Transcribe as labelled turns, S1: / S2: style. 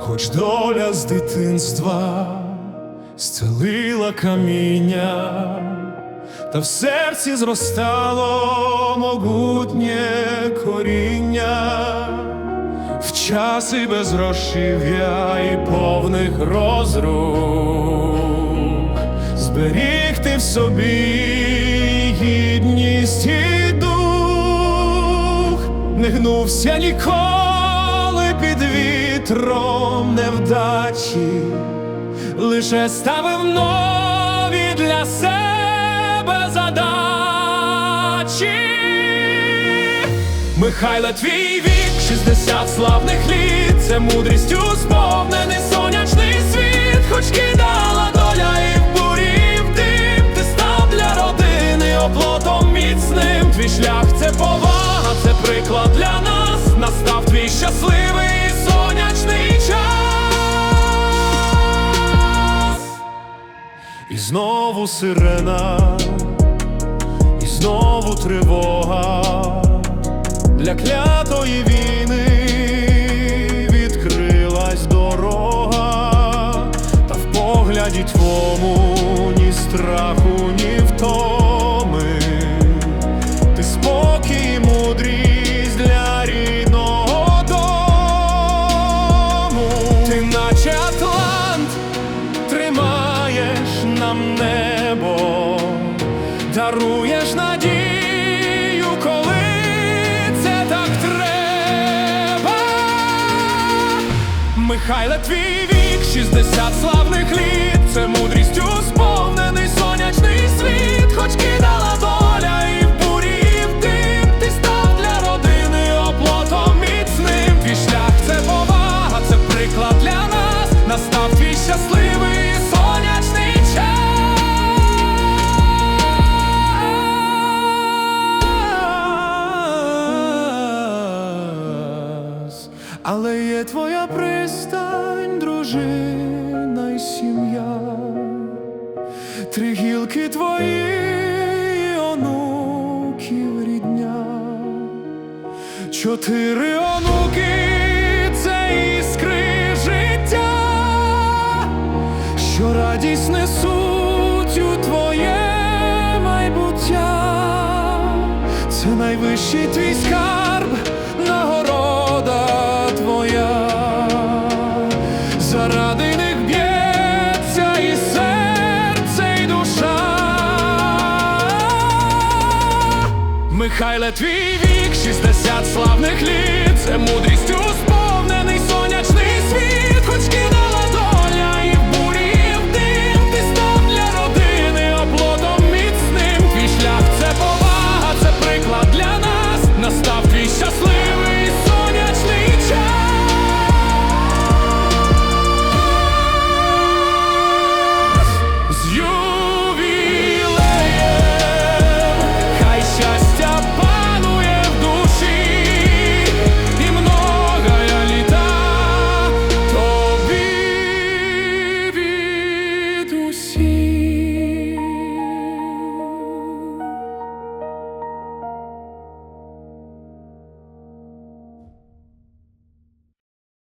S1: хоч доля з дитинства зцелила каміння, та в серці зростало могутнє коріння, в часи безгрошів'я і повних розрук, зберігти в собі гідність і дух, не гнувся ніколи під вітром невдачі, лише ставив нові для себе задачі. Михайле, твій вік, 60 славних літ, це мудрістю сповнений сонячний світ, хоч кидала доля і в бурі, в дим, ти став для родини оплотом міцним. Твій шлях це повага, це приклад для нас. І знову сирена, і знову тривога. Для клятої війни відкрилась дорога, та в погляді твому ні страху, ні втоми, ти спокій, мудрість для рідного дому, ти даруєш надію, коли це так треба. Михайле, твій вік, 60 славних літ, це мудрістю сповнений сонячний світ, хоч кидала доля і в бурі, ти став для родини оплотом міцним. Твій шлях це повага, це приклад для нас. Настав твій щасливий Але є твоя пристань, дружина й сім'я, три гілки твої онуків рідня, чотири онуки що радість несуть у твоє майбуття, це найвищий твій скарб, Михайле, твій вік, 60 славних літ, це мудрістю